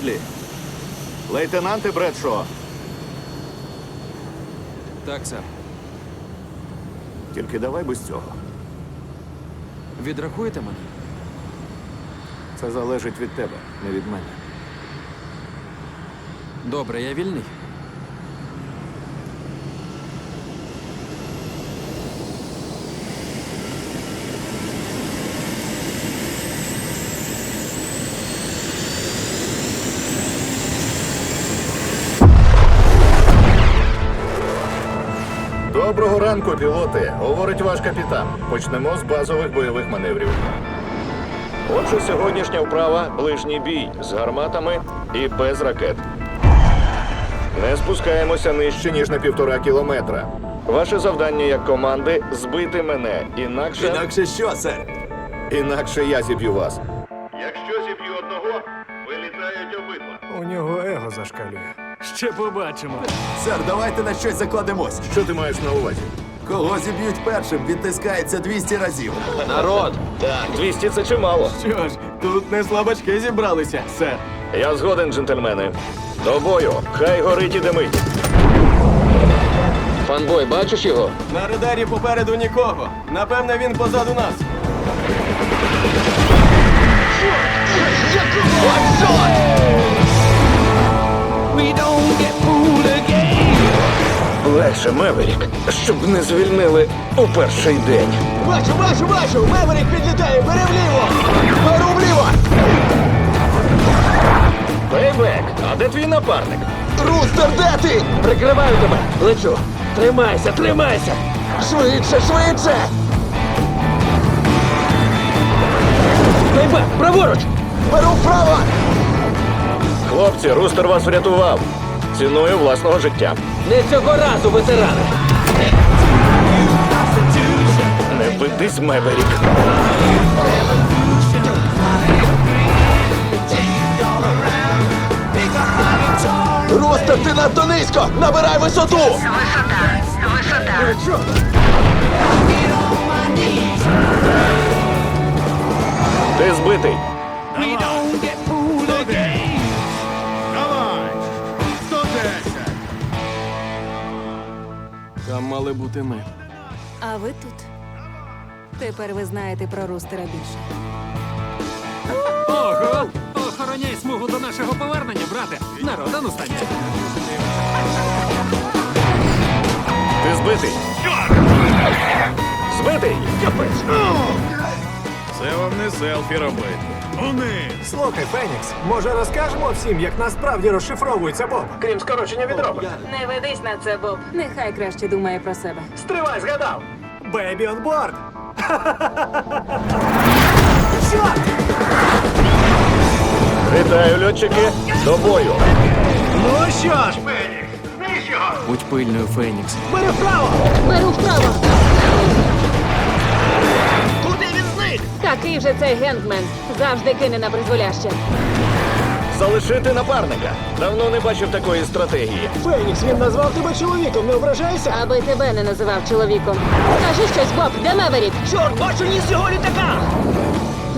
Бредлі. Лейтенанти Бредшо. Так, сер. Тільки давай без цього. Відрахуєте мене? Це залежить від тебе, не від мене. Добре, я вільний. Доброго ранку, пілоти. Говорить ваш капітан. Почнемо з базових бойових маневрів. Отже, сьогоднішня вправа ближній бій з гарматами і без ракет. Не спускаємося нижче, ніж на півтора кілометра. Ваше завдання як команди збити мене, інакше. Інакше що, сер? Інакше я зіб'ю вас. Якщо зіб'ю одного, вилітають обидва. У нього его зашкалює. Ще побачимо. Сер, давайте на щось закладемось. Що ти маєш на увазі? Кого зіб'ють першим, відтискається 200 разів. Народ! Так, 200 це чимало. Що ж, тут не слабачки зібралися, сер. Я згоден, джентльмени. До бою. Хай горить і димить. Фанбой, бачиш його? На радарі попереду нікого. Напевне, він позаду нас. Легше, Меверік, щоб не звільнили у перший день. Бачу, бачу, бачу! Меверік підлітає, бери вліво! Беру вліво! Бейбек, а де твій напарник? Рустер, де ти? Прикриваю тебе! Лечу! Тримайся, тримайся! Швидше, швидше! Бейбек, праворуч! Беру вправо! Хлопці, Рустер вас врятував. Ціною власного життя. Не цього разу, ветерани! Не битись, Меверік. Рустер, ти надто низько! Набирай висоту! Висота, висота. Ти збитий. Там мали бути ми. А ви тут? Тепер ви знаєте про рустера більше. Ого! Охороняй смугу до нашого повернення, брате! Народа ану стань! Ти збитий. Збитий. Не селфі робити. Униз! Слухай, Фенікс, може розкажемо всім, як насправді розшифровується Боб? Крім скорочення від робота. Не ведись на це, Боб. Нехай краще думає про себе. Стривай, згадав! Бейбі он борт! Що? Вітаю, льотчики. До бою. Ну що ж, Фенікс, Будь пильною, Фенікс. бери вправо! Беру вправо. Такий цей генгмен. Завжди кине на призволяще. Залишити напарника. Давно не бачив такої стратегії. Фенікс, він назвав тебе чоловіком, не ображайся? Аби тебе не називав чоловіком. Скажи щось, Боб, де Меверік? Чорт, бачу ніс його літака!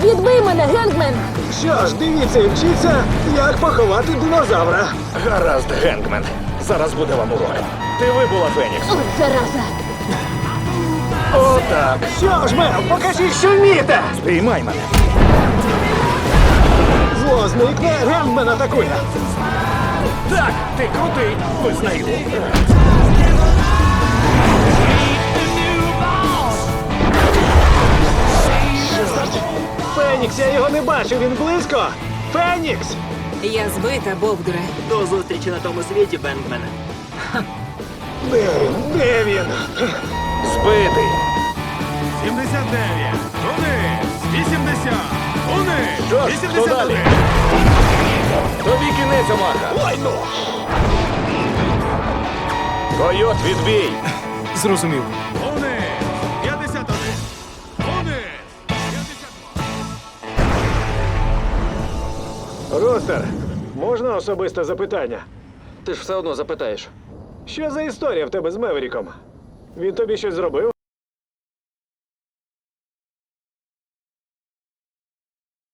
Відбий мене, генгмен! Що ж, дивіться і вчіться, як поховати динозавра. Гаразд, Генгмен. Зараз буде вам урок. Ти вибула, Фенікс. От зараза! Отак. Що ж, Мел, покажіть, що вмієте! Спіймай мене. Зло зникне, Генмен атакує. Так, ти крутий. Визнаю. Фенікс, я його не бачу, він близько. Фенікс! Я збита, Бовдуре. До зустрічі на тому світі, Бенгмене. Де він? Де він? Збитий. 79! Униз! 80! Униз! Що ж. Тобі кінець, Омаха. Ой, ну! Койот, відбій. Зрозумів. Униз! 51! Униз! 52! Ростер, можна особисте запитання? Ти ж все одно запитаєш. Що за історія в тебе з Меверіком? Він тобі щось зробив?